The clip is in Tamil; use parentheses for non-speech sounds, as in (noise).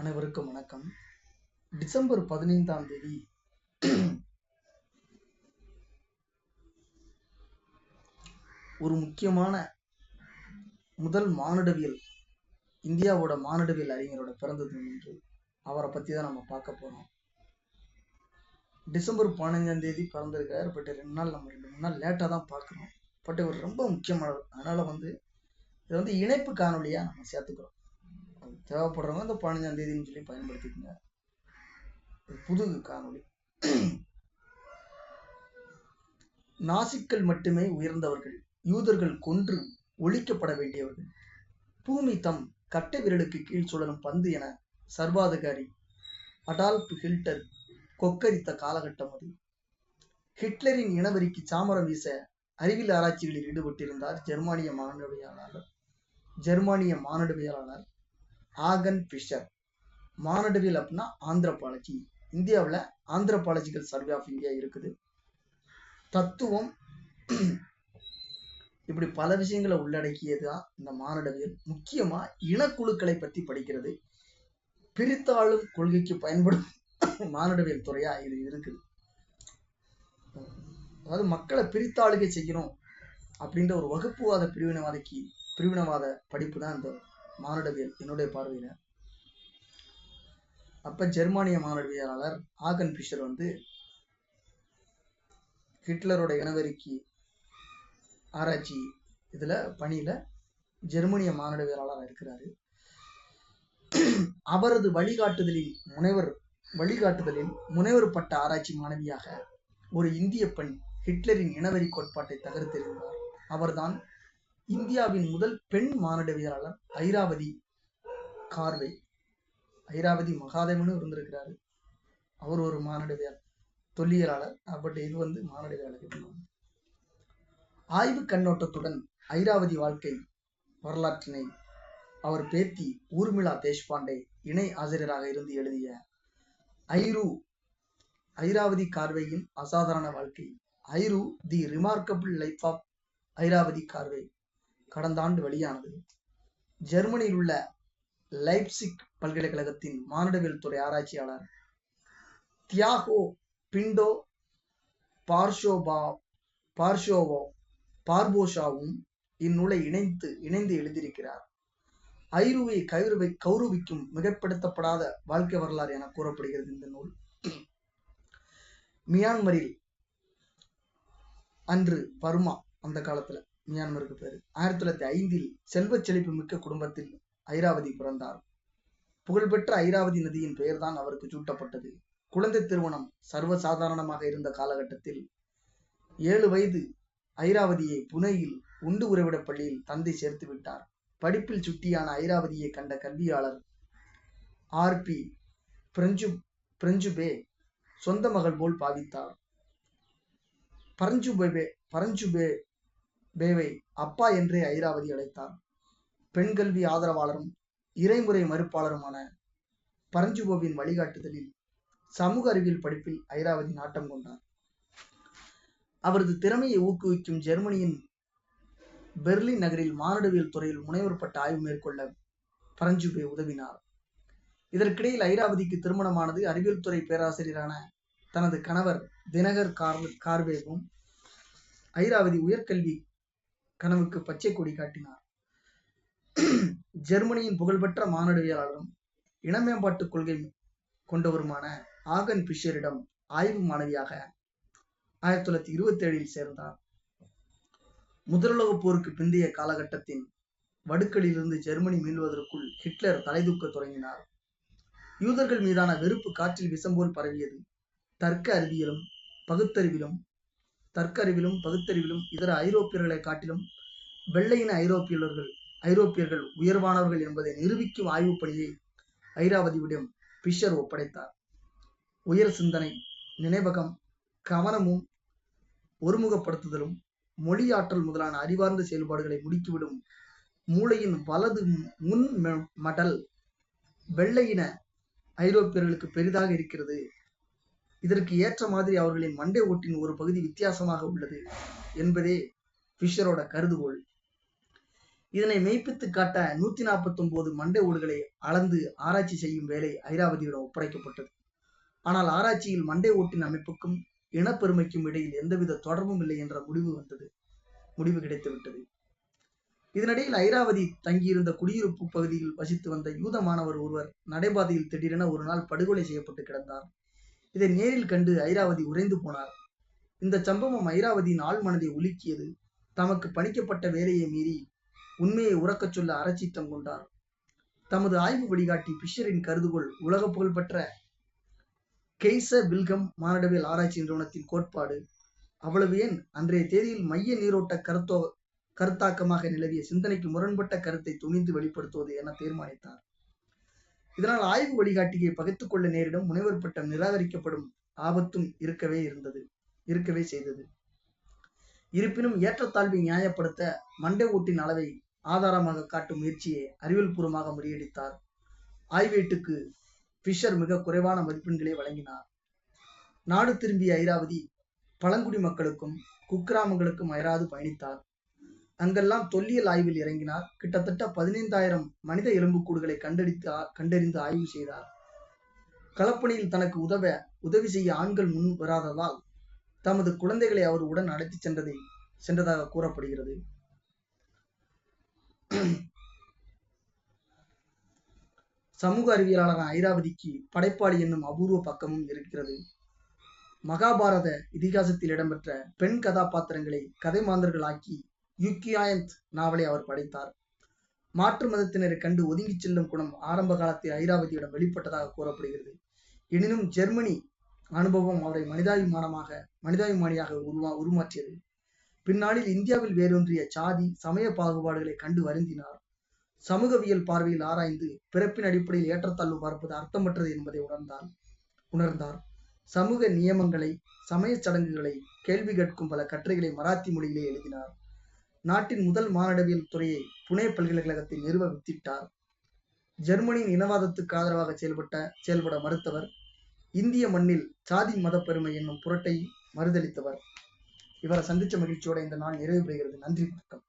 அனைவருக்கும் வணக்கம். டிசம்பர் பதினைந்தாம் தேதி ஒரு முக்கியமான முதல் மானுடவியல் இந்தியாவோட மானுடவியல் அறிஞரோட பிறந்த தினம் என்று அவரை பத்தி தான் நம்ம பார்க்க போறோம். டிசம்பர் பதினைஞ்சாம் தேதி பிறந்திருக்காரு பட் ரெண்டு நாள் நம்ம ரெண்டு மூணு நாள் லேட்டாக தான் பார்க்குறோம். பட் இவர் ரொம்ப முக்கியமானவர். அதனால வந்து இதை வந்து இணைப்பு காணொலியா நம்ம சேர்த்துக்கிறோம். தேவைப்படுறவங்க இந்த பதினஞ்சாம் தேதின்னு சொல்லி பயன்படுத்திக்கங்க. புது காணொலி நாசிக்கள் மட்டுமே உயர்ந்தவர்கள் யூதர்கள் கொன்று ஒழிக்கப்பட வேண்டியவர்கள். பூமி தம் கட்டை விரலுக்கு கீழ் சுழலும் பந்து என சர்வாதிகாரி அடால்ப் ஹில்டர் கொக்கரித்த காலகட்டம் அது. ஹிட்லரின் இனவெறிக்கு சாமரம் வீச அறிவியல் ஆராய்ச்சிகளில் ஈடுபட்டிருந்தார் ஜெர்மானிய மானுடவியலாளர் ஜெர்மானிய மானுடவியலாளர் ஆகன் பிஷர் மானடவியல் அப்படின்னா ஆந்திரபாலஜி. இந்தியாவில் ஆந்திரபாலஜிக்கல் சர்வே ஆஃப் இந்தியா இருக்குது. தத்துவம் (clears throat) இப்படி பல விஷயங்களை உள்ளடக்கியதுதான் இந்த மானடவியல். முக்கியமாக இனக்குழுக்களை பத்தி படிக்கிறது. பிரித்தாளும் கொள்கைக்கு பயன்படும் (clears throat) மானடவியல் துறையா இது இருக்குது. அதாவது மக்களை பிரித்தாளுகை செய்யணும் அப்படின்ற ஒரு வகுப்புவாத பிரிவினவாதிக்கு பிரிவினவாத படிப்பு தான் இந்த மானுடவியல் என்னுடைய பார்வையில. அப்ப ஜெர்மானிய மானுடவியலாளர் ஆகன் பிஷர் வந்து ஹிட்லரோட இனவெறிக்கு ஆராய்ச்சி இதில் பணியில் ஜெர்மனிய மானுடவியலாளராக இருக்கிறாரு. அவரது வழிகாட்டுதலில் முனைவர் வழிகாட்டுதலில் முனைவர் பட்ட ஆராய்ச்சி மாணவியாக ஒரு இந்திய பெண் ஹிட்லரின் இனவெறி கோட்பாட்டை தகர்த்தெறிந்தார் அவர்தான் இந்தியாவின் முதல் பெண் மானடவியலாளர் ஐராவதி கார்வே ஐராவதி மகாதேவனும் இருந்திருக்கிறாரு. அவர் ஒரு மானடவியல் தொல்லியலாளர். பட் இது வந்து மானுடவியலாளர் ஆய்வு கண்ணோட்டத்துடன் ஐராவதி வாழ்க்கை வரலாற்றினை அவர் பேத்தி ஊர்மிளா தேஷ்பாண்டே இணை ஆசிரியராக இருந்து எழுதிய ஐரு ஐராவதி கார்வேயின் அசாதாரண வாழ்க்கை. Iru the remarkable life of Irawati Karve. கடந்த ஆண்டு வெளியானது. ஜெர்மனியில் உள்ள லைப்சிக் பல்கலைக்கழகத்தின் மானுடவியல் துறை ஆராய்ச்சியாளர் தியாகோ பிண்டோ பார்ஷோபா பார்ஷோவோ பார்போஷாவும் இந்நூலை இணைத்து இணைந்து எழுதியிருக்கிறார். ஐருவை கைருவை கௌரவிக்கும் மிகப்படுத்தப்படாத வாழ்க்கை வரலாறு என கூறப்படுகிறது இந்த நூல். மியான்மரில் அன்று பர்மா அந்த காலத்துல மியான்மருக்கு பேரு ஆயிரத்தி தொள்ளாயிரத்தி ஐந்தில் செல்வச் செழிப்பு மிக்க குடும்பத்தில் ஐராவதி பிறந்தார். புகழ்பெற்ற ஐராவதி நதியின் பெயர்தான் அவருக்கு சூட்டப்பட்டது. குழந்தை திருமணம் சர்வசாதாரணமாக இருந்த காலகட்டத்தில் ஏழு வயது ஐராவதியை புனேயில் உண்டு உறைவிட பள்ளியில் தந்தை சேர்த்து விட்டார். படிப்பில் சுட்டியான ஐராவதியை கண்ட கல்வியாளர் ஆர்பி பிரெஞ்சு பிரெஞ்சுபே சொந்த மகள் போல் பாவித்தார். பரஞ்சுபே பரஞ்சுபே பேவை அப்பா என்றே ஐராவதி அழைத்தார். பெண் கல்வி ஆதரவாளரும் இறைமுறை மறுப்பாளருமான பரஞ்சுபோவின் வழிகாட்டுதலில் சமூக அறிவியல் படிப்பில் ஐராவதி நாட்டம் கொண்டார். அவரது திறமையை ஊக்குவிக்கும் ஜெர்மனியின் பெர்லின் நகரில் மானுடவியல் துறையில் முனைவர் பட்ட ஆய்வு மேற்கொள்ள பரஞ்சுபே உதவினார். இதற்கிடையில் ஐராவதிக்கு திருமணமானது அறிவியல் துறை பேராசிரியரான தனது கணவர் தினகர் கார் கார்வேவும் ஐராவதி உயர்கல்வி கனவுக்கு பச்சை கொடி காட்டினார். ஜெர்மனியின் புகழ்பெற்ற மானடவியலாளரும் இன மேம்பாட்டு கொள்கை கொண்டவருமான ஆகன் பிஷரிடம் ஆய்வு மாணவியாக ஆயிரத்தி தொள்ளாயிரத்தி இருபத்தி ஏழில் சேர்ந்தார். முதலுலகப் போருக்கு பிந்தைய காலகட்டத்தின் வடுக்களிலிருந்து ஜெர்மனி மீள்வதற்குள் ஹிட்லர் தலைதூக்க தொடங்கினார். யூதர்கள் மீதான வெறுப்பு காற்றில் விசம்போல் பரவியது. தர்க்க அறிவியலும் பகுத்தறிவிலும் தர்க்க அறிவிலும் பகுத்தறிவிலும் இதர ஐரோப்பியர்களை காட்டிலும் வெள்ளையின ஐரோப்பியர்கள் ஐரோப்பியர்கள் உயர்வானவர்கள் என்பதை நிரூபிக்கும் ஆய்வு பணியை ஐராவதியிடம் பிஷர் ஒப்படைத்தார். உயர் சிந்தனை நினைவகம் கவனமும் ஒருமுகப்படுத்துதலும் மொழியாற்றல் முதலான அறிவார்ந்த செயல்பாடுகளை முடுக்கிவிடும் மூளையின் வலது முன் மடல் வெள்ளையின ஐரோப்பியர்களுக்கு பெரிதாக இருக்கிறது. இதற்கு ஏற்ற மாதிரி அவர்களின் மண்டை ஓட்டின் ஒரு பகுதி வித்தியாசமாக உள்ளது என்பதே ஃபிஷரோட கருதுகோள். இதனை மெய்ப்பித்து காட்ட நூத்தி நாற்பத்தி ஒன்பது மண்டை ஓடுகளை அளந்து ஆராய்ச்சி செய்யும் வேலை ஐராவதியிடம் ஒப்படைக்கப்பட்டது. ஆனால் ஆராய்ச்சியில் மண்டை ஓட்டின் அமைப்புக்கும் இனப்பெருமைக்கும் இடையில் எந்தவித தொடர்பும் இல்லை என்ற முடிவு வந்தது. முடிவு கிடைத்துவிட்டது. இதனிடையில் ஐராவதி தங்கியிருந்த குடியிருப்பு பகுதியில் வசித்து வந்த யூத மாணவர் ஒருவர் நடைபாதையில் திடீரென ஒரு நாள் படுகொலை செய்யப்பட்டு கிடந்தார். இதை நேரில் கண்டு ஐராவதி உறைந்து போனார். இந்த சம்பவம் ஐராவதியின் ஆழ்மனதை உலுக்கியது தமக்கு பணிக்கப்பட்ட வேலையை மீறி உண்மையை உறக்கச் சொல்ல அறச்சீட்டம் கொண்டார். தமது ஆய்வு வழிகாட்டி பிஷரின் கருதுகோள் உலக புகழ்பெற்ற கெய்ச வில்கம் மானடவியல் ஆராய்ச்சி நிறுவனத்தின் கோட்பாடு. அவ்வளவு ஏன்? அன்றைய தேதியில் மைய நீரோட்ட கருத்தோ கருத்தாக்கமாக நிலவிய சிந்தனைக்கு முரண்பட்ட கருத்தை துணிந்து வெளிப்படுத்துவது என தீர்மானித்தார். இதனால் ஆய்வு வழிகாட்டியை பகைத்துக் கொள்ள நேரிடும் முனைவர் பட்டம் நிராகரிக்கப்படும் ஆபத்தும் இருக்கவே இருந்தது இருக்கவே செய்தது. இருப்பினும் ஏற்றத்தாழ்வை நியாயப்படுத்த மண்டை ஓட்டின் அளவை ஆதாரமாக காட்டும் முயற்சியை அறிவியல் பூர்வமாக முறியடித்தார். ஆய்வேட்டுக்கு பிஷர் மிக குறைவான மதிப்பெண்களை வழங்கினார். நாடு திரும்பிய ஐராவதி பழங்குடி மக்களுக்கும் குக்கிராமங்களுக்கும் அயராது பயணித்தார். அங்கெல்லாம் தொல்லியல் ஆய்வில் இறங்கினார். கிட்டத்தட்ட பதினைந்தாயிரம் மனித எலும்புக்கூடுகளை கண்டறித்து கண்டறிந்து ஆய்வு செய்தார். களப்பணியில் தனக்கு உதவ உதவி செய்ய ஆண்கள் முன் வராததால் தமது குழந்தைகளை அவர் உடன் அழைத்துச் சென்றதை சென்றதாக கூறப்படுகிறது. சமூக அறிவியலாளரான ஐராவதிக்கு படைப்பாளி என்னும் அபூர்வ பக்கமும் இருக்கிறது. மகாபாரத இதிகாசத்தில் இடம்பெற்ற பெண் கதாபாத்திரங்களை கதை மாந்தர்களாக்கி யுக்கியாயந்த் நாவலை அவர் படைத்தார். மாற்று மதத்தினரை கண்டு ஒதுங்கிச் செல்லும் குணம் ஆரம்ப காலத்தில் ஐராவதியிடம் வெளிப்பட்டதாக கூறப்படுகிறது. எனினும் ஜெர்மனி அனுபவம் அவரை மனிதாபிமானமாக மனிதாபிமானியாக உருவா உருமாற்றியது. பின்னாளில் இந்தியாவில் வேரூன்றிய சாதி சமய பாகுபாடுகளை கண்டு வருந்தினார். சமூகவியல் பார்வையில் ஆராய்ந்து பிறப்பின் அடிப்படையில் ஏற்றத்தாழ்வு பார்ப்பது அர்த்தமற்றது என்பதை உணர்ந்தார் உணர்ந்தார். சமூக நியமங்களை சமய சடங்குகளை கேள்வி கேட்கும் பல கட்டுரைகளை மராத்தி மொழியிலே எழுதினார். நாட்டின் முதல் மானடவியல் துறையை புனே பல்கலைக்கழகத்தை நிறுவ வித்திட்டார். ஜெர்மனியின் இனவாதத்துக்கு ஆதரவாக செயல்பட்ட செயல்பட மறுத்தவர் இந்திய மண்ணில் சாதி மத பெருமை என்னும் புரட்டை மறுதளித்தவர். இவரை சந்திச்ச மகிழ்ச்சியோட இந்த நாள் நிறைவு பெறுகிறது நன்றி வணக்கம்.